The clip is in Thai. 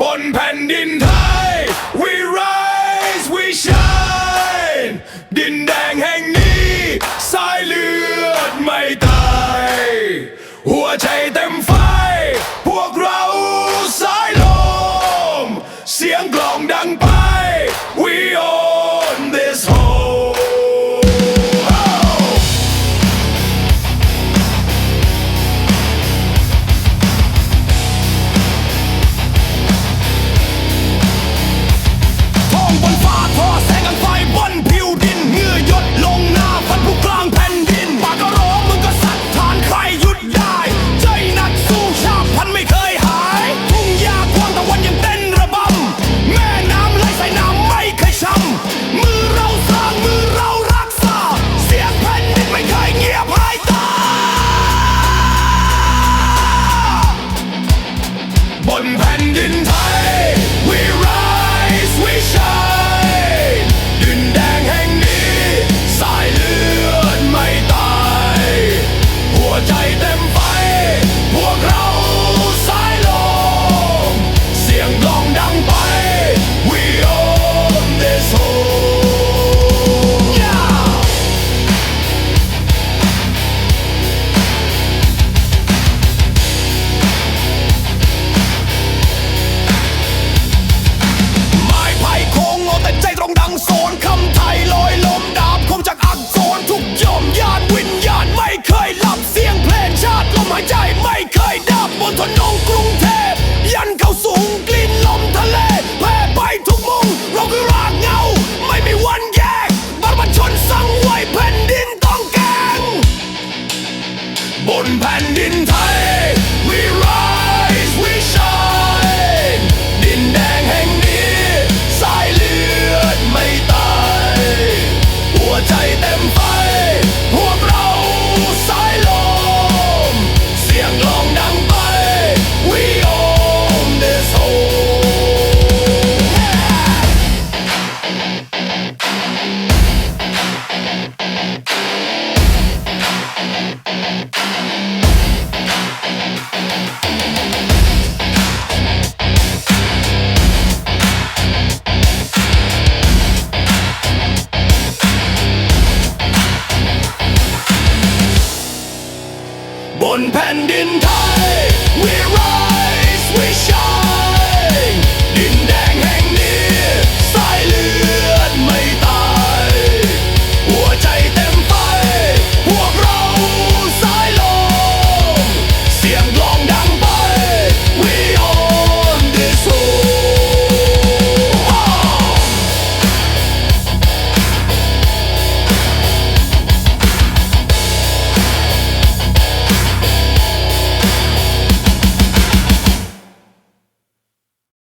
บนแผ่นดินไทย we rise we shine ดินแดงแห่งนี้ สายเลือดไม่ตาย หัวใจเต็ Bun pending tie, we're